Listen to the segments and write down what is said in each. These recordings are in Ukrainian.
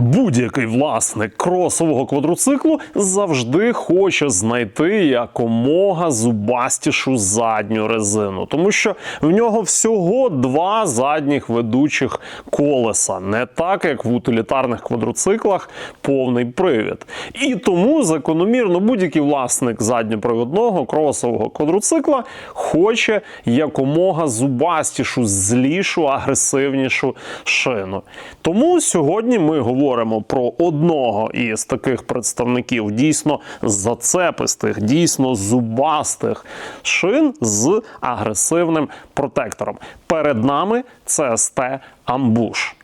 Будь-який власник кросового квадроциклу завжди хоче знайти якомога зубастішу задню резину, тому що в нього всього два задніх ведучих колеса, не так як в утилітарних квадроциклах повний привід. І тому закономірно будь-який власник задньопривідного кросового квадроцикла хоче якомога зубастішу, злішу, агресивнішу шину. Тому сьогодні ми говоримо про одного із таких представників дійсно зацепистих, дійсно зубастих шин з агресивним протектором. Перед нами CST Амбуш.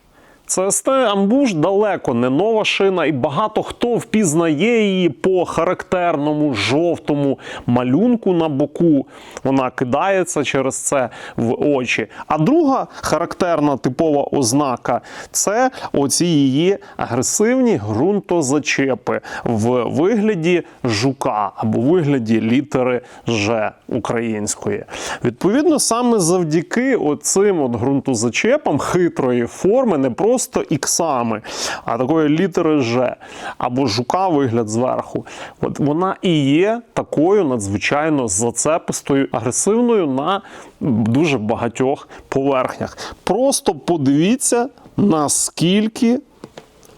CST Амбуш далеко не нова шина, і багато хто впізнає її по характерному жовтому малюнку на боку. Вона кидається через це в очі. А друга характерна типова ознака це оці її агресивні ґрунтозачепи в вигляді жука або вигляді літери Ж української. Відповідно, саме завдяки оцим от ґрунтозачепам хитрої форми, не просто іксами, а такої літери Ж або жука вигляд зверху. От вона і є такою надзвичайно зацепистою, агресивною на дуже багатьох поверхнях. Просто подивіться, наскільки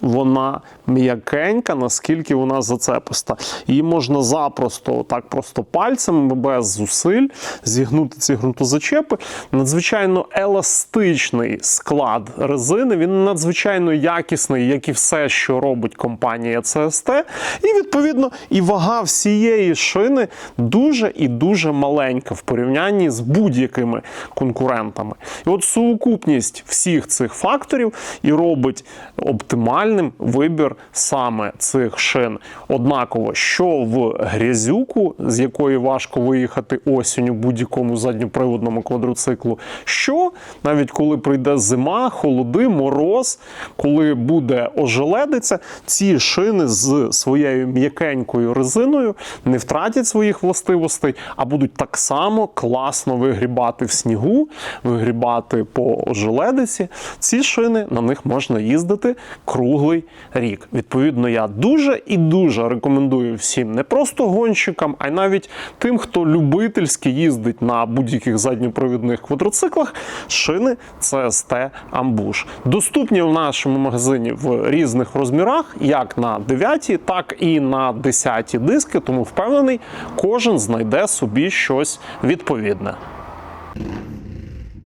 вона м'якенька, наскільки вона зацеписта. Її можна запросто, так просто пальцем, без зусиль зігнути ці ґрунтозачепи. Надзвичайно еластичний склад резини. Він надзвичайно якісний, як і все, що робить компанія CST. І відповідно і вага всієї шини дуже і дуже маленька в порівнянні з будь-якими конкурентами. І от сукупність всіх цих факторів і робить оптимальним вибір саме цих шин. Однаково, що в грязюку, з якої важко виїхати осінню будь-якому задньоприводному квадроциклу, що навіть коли прийде зима, холоди, мороз, коли буде ожеледиця, ці шини з своєю м'якенькою резиною не втратять своїх властивостей, а будуть так само класно вигрібати в снігу, вигрібати по ожеледиці. Ці шини на них можна їздити круглий рік. Відповідно, я дуже і дуже рекомендую всім не просто гонщикам, а й навіть тим, хто любительськи їздить на будь-яких задньопровідних квадроциклах. Шини CST Ambush. Доступні в нашому магазині в різних розмірах, як на 9, так і на 10 диски. Тому впевнений, кожен знайде собі щось відповідне.